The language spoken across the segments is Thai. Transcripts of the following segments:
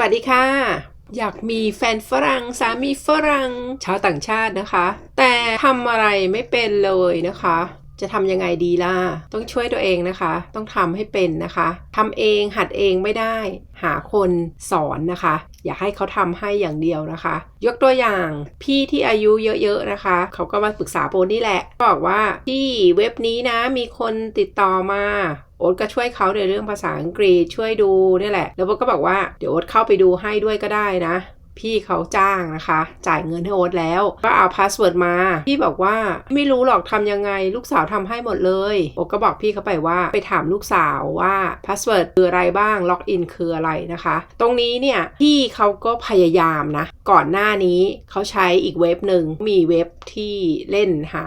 สวัสดีค่ะ อยากมีแฟนฝรั่งสามีฝรั่งชาวต่างชาตินะคะ แต่ทำอะไรไม่เป็นเลยนะคะ จะทำยังไงดีล่ะ ต้องช่วยตัวเองนะคะ ต้องทำให้เป็นนะคะทำเองหัดเองไม่ได้ หาคนสอนนะคะ อย่าให้เขาทำให้อย่างเดียวนะคะ ยกตัวอย่างพี่ที่อายุเยอะๆนะคะ เขาก็มาปรึกษาโปนี่แหละ บอกว่าพี่เว็บนี้นะมีคนติดต่อมาโอ๊ตก็ช่วยเขาในเรื่องภาษาอังกฤษช่วยดูนี่แหละ แล้วโอ๊ตก็บอกว่าเดี๋ยวโอ๊ตเข้าไปดูให้ด้วยก็ได้นะ พี่เขาจ้างนะคะ จ่ายเงินให้โอ๊ตแล้ว ก็เอาพาสเวิร์ดมา พี่บอกว่าไม่รู้หรอกทำยังไง ลูกสาวทำให้หมดเลยโอ๊ตก็บอกพี่เขาไปว่าไปถามลูกสาวว่าพาสเวิร์ดคืออะไรบ้างล็อกอินคืออะไรนะคะ ตรงนี้เนี่ยพี่เขาก็พยายามนะ ก่อนหน้านี้เขาใช้อีกเว็บหนึ่งมีเว็บที่เล่นหา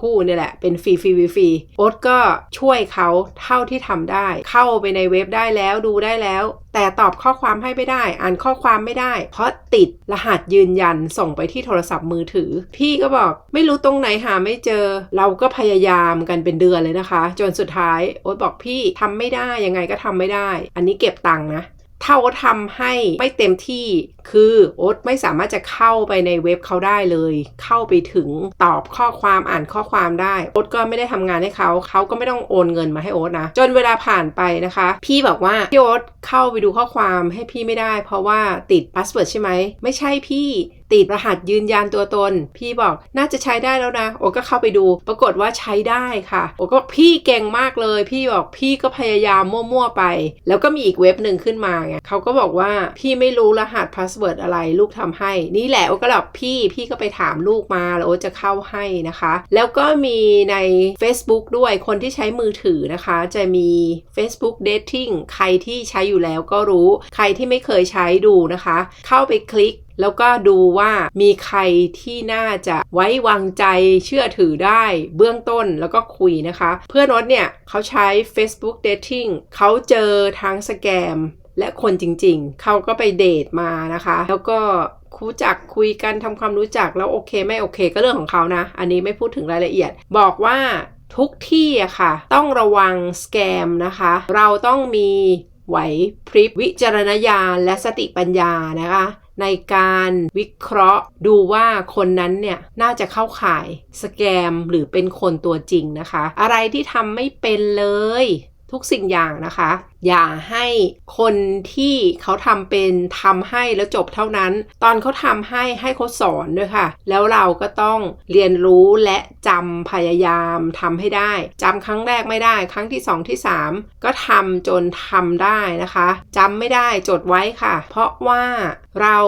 คู่นี่แหละ เป็นฟรีฟรีฟรีโอ๊ตก็ช่วยเขาเท่าที่ทำได้ เข้าไปในเว็บได้แล้วดูได้แล้ว แต่ตอบข้อความให้ไม่ได้ อ่านข้อความไม่ได้ เพราะติดรหัสยืนยันส่งไปที่โทรศัพท์มือถือ พี่ก็บอกไม่รู้ตรงไหนหาไม่เจอ เราก็พยายามกันเป็นเดือนเลยนะคะ จนสุดท้ายโอ๊ตบอกพี่ทำไม่ได้ยังไงก็ทำไม่ได้ อันนี้เก็บตังค์นะ ถ้าโอ๊ตทำให้ไม่เต็มที่ คือโอ๊ตไม่สามารถจะเข้าไปในเว็บเขาได้เลย เข้าไปถึงตอบข้อความอ่านข้อความได้ โอ๊ตก็ไม่ได้ทำงานให้เขา เขาก็ไม่ต้องโอนเงินมาให้โอ๊ตนะ จนเวลาผ่านไปนะคะ พี่บอกว่า พี่โอ๊ตเข้าไปดูข้อความให้พี่ไม่ได้ เพราะว่าติดพาสเวิร์ดใช่ไหม ไม่ใช่พี่ ติดรหัสยืนยันตัวตน พี่บอกน่าจะใช้ได้แล้วนะ โอก็เข้าไปดู ปรากฏว่าใช้ได้ค่ะ โอก็พี่เก่งมากเลย พี่บอกพี่ก็พยายามมั่วๆไป แล้วก็มีอีกเว็บหนึ่งขึ้นมาไงเขาก็บอกว่าพี่ไม่รู้รหัสพาสเวิร์ดอะไรลูกทำให้ นี่แหละโอก็บอกพี่พี่ก็ไปถามลูกมาแล้วโอจะเข้าให้นะคะ แล้วก็มีใน Facebook ด้วยคนที่ใช้มือถือนะคะ จะมี Facebook Dating ใครที่ใช้อยู่แล้วก็รู้ ใครที่ไม่เคยใช้ดูนะคะ เข้าไปคลิกแล้วก็ดูว่ามีใครที่น่าจะไว้วางใจเชื่อถือได้เบื้องต้นแล้วก็คุยนะคะ เพื่อนโนตเนี่ยเขาใช้ Facebook Dating เขาเจอทั้งสแกมและคนจริงๆ เขาก็ไปเดทมานะคะ แล้วก็รู้จักคุยกันทำความรู้จักแล้วโอเคไม่โอเคก็เรื่องของเขานะ อันนี้ไม่พูดถึงรายละเอียด บอกว่าทุกที่อะค่ะ ต้องระวังสแกมนะคะ เราต้องมีไหวพริบวิจารณญาณและสติปัญญานะคะ ในการวิเคราะห์ ดูว่าคนนั้นเนี่ยน่าจะเข้าข่ายสแกมหรือเป็นคนตัวจริงนะคะ อะไรที่ทำไม่เป็นเลยทุกสิ่งอย่างนะคะ อย่าให้คนที่เขาทำเป็นทำให้แล้วจบเท่านั้น ตอนเขาทำให้ให้เขาสอนด้วยค่ะ แล้วเราก็ต้องเรียนรู้และจำพยายามทำให้ได้จำครั้งแรกไม่ได้ ครั้งที่ 2 ที่ 3 ก็ทำจนทำได้นะคะจำไม่ได้จดไว้ค่ะ เพราะว่าเรา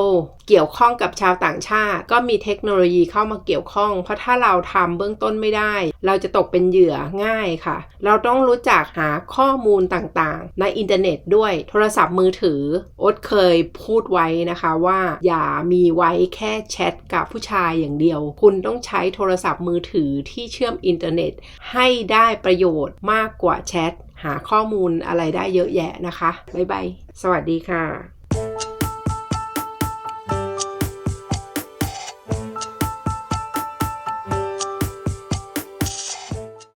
เกี่ยวข้องกับชาวต่างชาติ ก็มีเทคโนโลยีเข้ามาเกี่ยวข้อง เพราะถ้าเราทำเบื้องต้นไม่ได้ เราจะตกเป็นเหยื่อง่ายค่ะ เราต้องรู้จักหาข้อมูลต่างๆในอินเทอร์เน็ตด้วยโทรศัพท์มือถือโอ๊ตเคยพูดไว้นะคะว่า อย่ามีไว้แค่แชทกับผู้ชายอย่างเดียว คุณต้องใช้โทรศัพท์มือถือที่เชื่อมอินเทอร์เน็ต ให้ได้ประโยชน์มากกว่าแชทหาข้อมูลอะไรได้เยอะแยะนะคะ บ๊ายบาย สวัสดีค่ะ